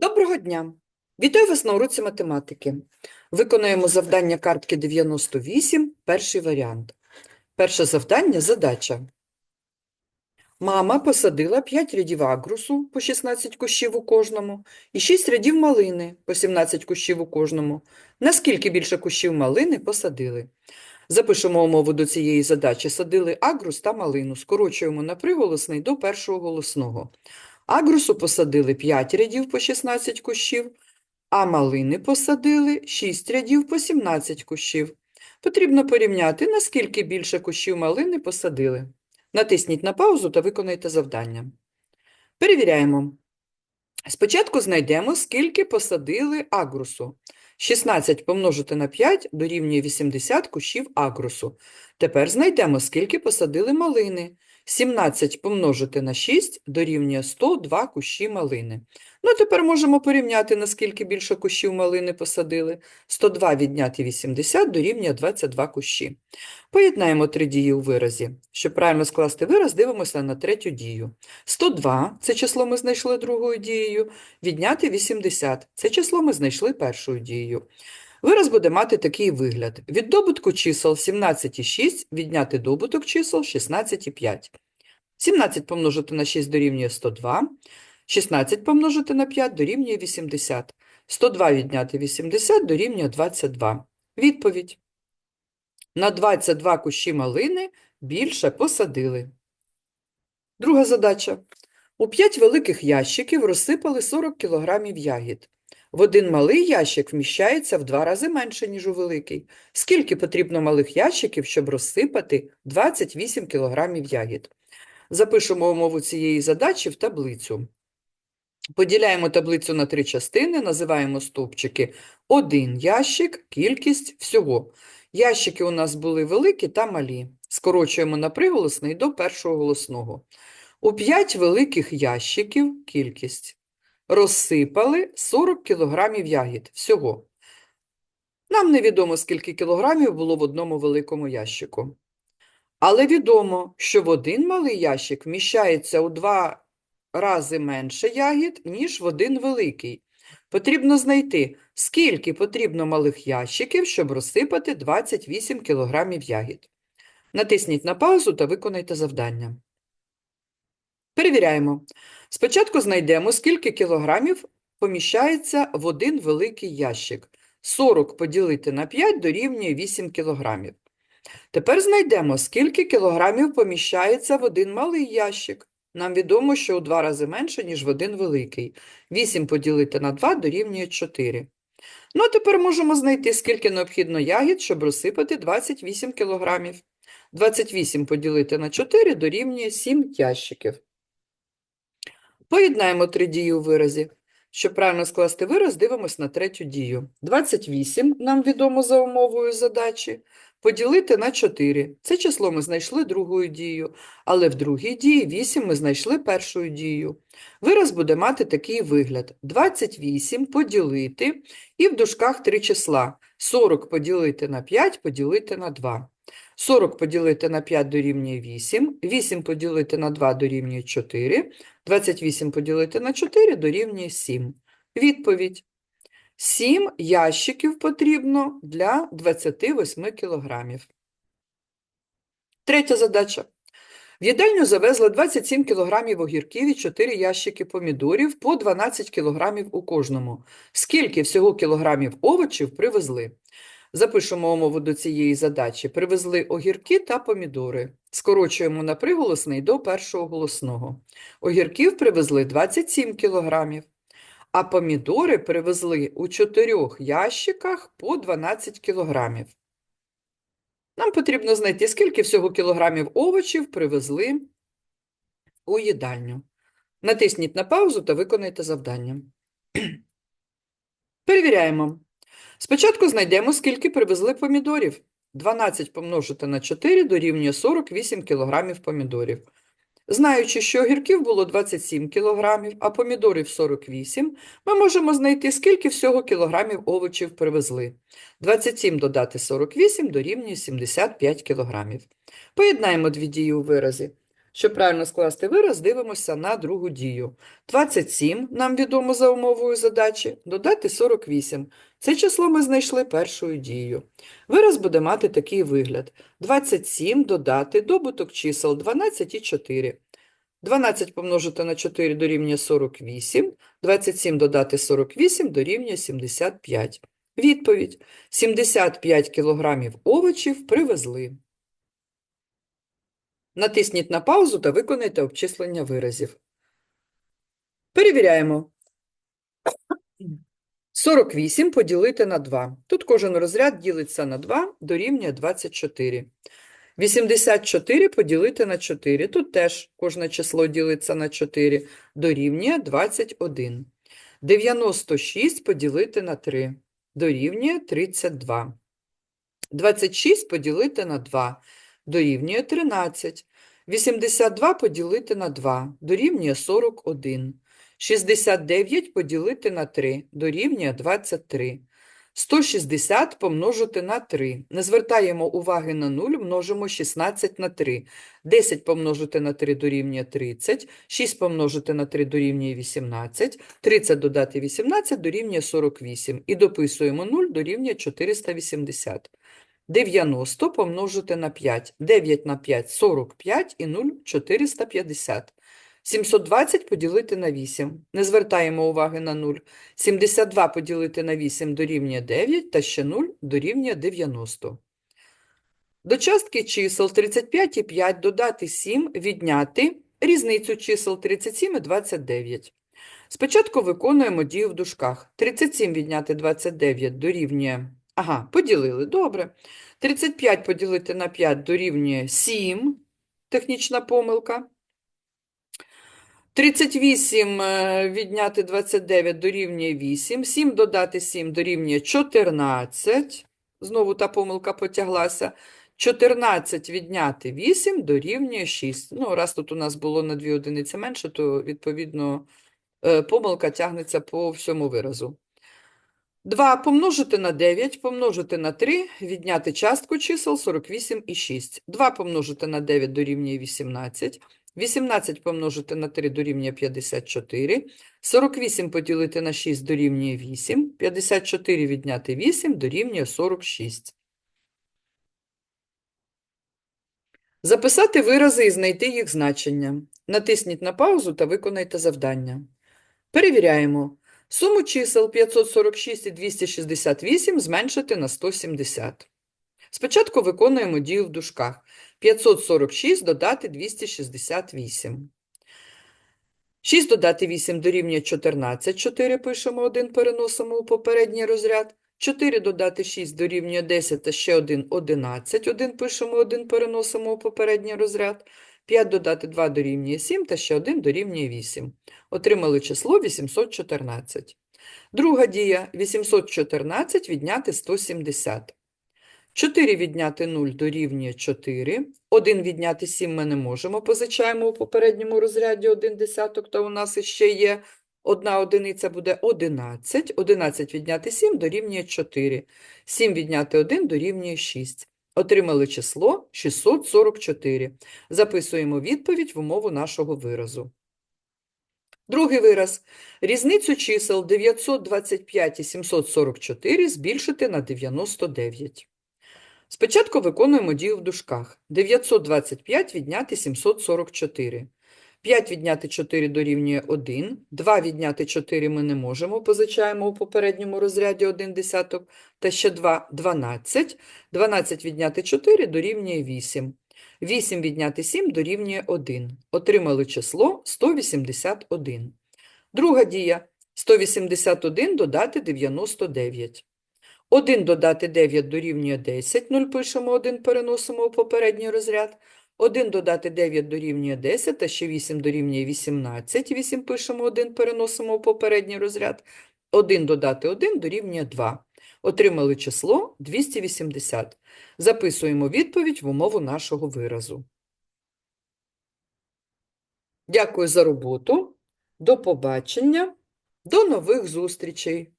Доброго дня! Вітаю вас на уроці математики. Виконуємо завдання картки 98, перший варіант. Перше завдання – задача. Мама посадила 5 рядів агрусу по 16 кущів у кожному і 6 рядів малини по 17 кущів у кожному. Наскільки більше кущів малини посадили? Запишемо умову до цієї задачі. Садили агрус та малину. Скорочуємо на приголосний до першого голосного. Агрусу посадили 5 рядів по 16 кущів, а малини посадили 6 рядів по 17 кущів. Потрібно порівняти, наскільки більше кущів малини посадили. Натисніть на паузу та виконайте завдання. Перевіряємо. Спочатку знайдемо, скільки посадили агрусу. 16 помножити на 5 дорівнює 80 кущів агрусу. Тепер знайдемо, скільки посадили малини. 17 помножити на 6 дорівнює 102 кущі малини. Ну, тепер можемо порівняти, наскільки більше кущів малини посадили. 102 відняти 80 дорівнює 22 кущі. Поєднаємо три дії у виразі. Щоб правильно скласти вираз, дивимося на третю дію. 102 – це число ми знайшли другою дією, відняти 80 – це число ми знайшли першою дією. Вираз буде мати такий вигляд. Від добутку чисел 17,6 відняти добуток чисел 16,5. 17 помножити на 6 дорівнює 102, 16 помножити на 5 дорівнює 80. 102 відняти 80 дорівнює 22. Відповідь. На 22 кущі малини більше посадили. Друга задача. У 5 великих ящиків розсипали 40 кг ягід. В один малий ящик вміщається в два рази менше, ніж у великий. Скільки потрібно малих ящиків, щоб розсипати 28 кг ягід? Запишемо умову цієї задачі в таблицю. Поділяємо таблицю на три частини, називаємо стовпчики. Один ящик, кількість всього. Ящики у нас були великі та малі. Скорочуємо на приголосний до першого голосного. У 5 великих ящиків кількість. Розсипали 40 кілограмів ягід всього. Нам невідомо, скільки кілограмів було в одному великому ящику. Але відомо, що в один малий ящик вміщається у два рази менше ягід, ніж в один великий. Потрібно знайти, скільки потрібно малих ящиків, щоб розсипати 28 кілограмів ягід. Натисніть на паузу та виконайте завдання. Перевіряємо. Спочатку знайдемо, скільки кілограмів поміщається в один великий ящик. 40 поділити на 5 дорівнює 8 кілограмів. Тепер знайдемо, скільки кілограмів поміщається в один малий ящик. Нам відомо, що у два рази менше, ніж в один великий. 8 поділити на 2 дорівнює 4. Ну, а тепер можемо знайти, скільки необхідно ягід, щоб розсипати 28 кілограмів. 28 поділити на 4 дорівнює 7 ящиків. Поєднаємо три дії у виразі. Щоб правильно скласти вираз, дивимось на третю дію. 28 нам відомо за умовою задачі. Поділити на 4. Це число ми знайшли другою дією, але в другій дії 8 ми знайшли першою дією. Вираз буде мати такий вигляд. 28 поділити і в дужках три числа. 40 поділити на 5 поділити на 2. 40 поділити на 5 дорівнює 8, 8 поділити на 2 дорівнює 4, 28 поділити на 4 дорівнює 7. Відповідь. 7 ящиків потрібно для 28 кілограмів. Третя задача. В їдальню завезли 27 кілограмів огірків і 4 ящики помідорів по 12 кілограмів у кожному. Скільки всього кілограмів овочів привезли? Запишемо умову до цієї задачі. Привезли огірки та помідори. Скорочуємо на приголосний до першого голосного. Огірків привезли 27 кілограмів, а помідори привезли у чотирьох ящиках по 12 кілограмів. Нам потрібно знайти, скільки всього кілограмів овочів привезли у їдальню. Натисніть на паузу та виконайте завдання. Перевіряємо. Спочатку знайдемо, скільки привезли помідорів. 12 помножити на 4 дорівнює 48 кг помідорів. Знаючи, що огірків було 27 кг, а помідорів 48, ми можемо знайти, скільки всього кілограмів овочів привезли. 27 додати 48 дорівнює 75 кг. Поєднаємо дві дії у виразі. Щоб правильно скласти вираз, дивимося на другу дію. 27 нам відомо за умовою задачі, додати 48. Це число ми знайшли першою дією. Вираз буде мати такий вигляд. 27 додати добуток чисел 12 і 4. 12 помножити на 4 дорівнює 48, 27 додати 48 дорівнює 75. Відповідь. 75 кілограмів овочів привезли. Натисніть на паузу та виконайте обчислення виразів. Перевіряємо. 48 поділити на 2. Тут кожен розряд ділиться на 2, дорівнює 24. 84 поділити на 4. Тут теж кожне число ділиться на 4, дорівнює 21. 96 поділити на 3, дорівнює 32. 26 поділити на 2, дорівнює 13. 82 поділити на 2, дорівнює 41. 69 поділити на 3, дорівнює 23. 160 помножити на 3. Не звертаємо уваги на 0, множимо 16 на 3. 10 помножити на 3 дорівнює 30, 6 помножити на 3 дорівнює 18, 30 додати 18 дорівнює 48. І дописуємо 0 дорівнює 480. 90 помножити на 5. 9 на 5 – 45 і 0 – 450. 720 поділити на 8. Не звертаємо уваги на 0. 72 поділити на 8 дорівнює 9, та ще 0 дорівнює 90. До частки чисел 35 і 5 додати 7, відняти різницю чисел 37 і 29. Спочатку виконуємо дію в дужках. 37 відняти 29 дорівнює... Ага, поділили, добре. 35 поділити на 5 дорівнює 7, технічна помилка. 38 е, відняти 29 дорівнює 8, 7 додати 7 дорівнює 14, знову та помилка потяглася. 14 відняти 8 дорівнює 6. Ну, раз тут у нас було на 2 одиниці менше, то, відповідно, е, помилка тягнеться по всьому виразу. 2 помножити на 9, помножити на 3, відняти частку чисел 48 і 6. 2 помножити на 9 дорівнює 18. 18 помножити на 3 дорівнює 54. 48 поділити на 6 дорівнює 8. 54 відняти 8 дорівнює 46. Записати вирази і знайти їх значення. Натисніть на паузу та виконайте завдання. Перевіряємо. Суму чисел 546 і 268 зменшити на 170. Спочатку виконуємо дію в дужках. 546 додати 268. 6 додати 8 дорівнює 14. 4 пишемо 1, переносимо у попередній розряд. 4 додати 6 дорівнює 10 та ще 1 – 11. 1 пишемо 1, переносимо у попередній розряд. 5 додати 2 дорівнює 7 та ще 1 дорівнює 8. Отримали число 814. Друга дія – 814 відняти 170. 4 відняти 0 дорівнює 4. 1 відняти 7 ми не можемо, позичаємо у попередньому розряді 1 десяток, то у нас іще є одна одиниця, буде 11. 11 відняти 7 дорівнює 4. 7 відняти 1 дорівнює 6. Отримали число 644. Записуємо відповідь в умову нашого виразу. Другий вираз. Різницю чисел 925 і 744 збільшити на 99. Спочатку виконуємо дію в дужках. 925 відняти 744. 5 відняти 4 дорівнює 1. 2 відняти 4 ми не можемо, позичаємо у попередньому розряді 1 десяток. Та ще 2 – 12. 12 відняти 4 дорівнює 8. 8 відняти 7 дорівнює 1. Отримали число 181. Друга дія. 181 додати 99. 1 додати 9 дорівнює 10, 0 пишемо 1, переносимо у попередній розряд. 1 додати 9 дорівнює 10, та ще 8 дорівнює 18, 8 пишемо 1, переносимо у попередній розряд. 1 додати 1 дорівнює 2. Отримали число 280. Записуємо відповідь в умову нашого виразу. Дякую за роботу. До побачення. До нових зустрічей!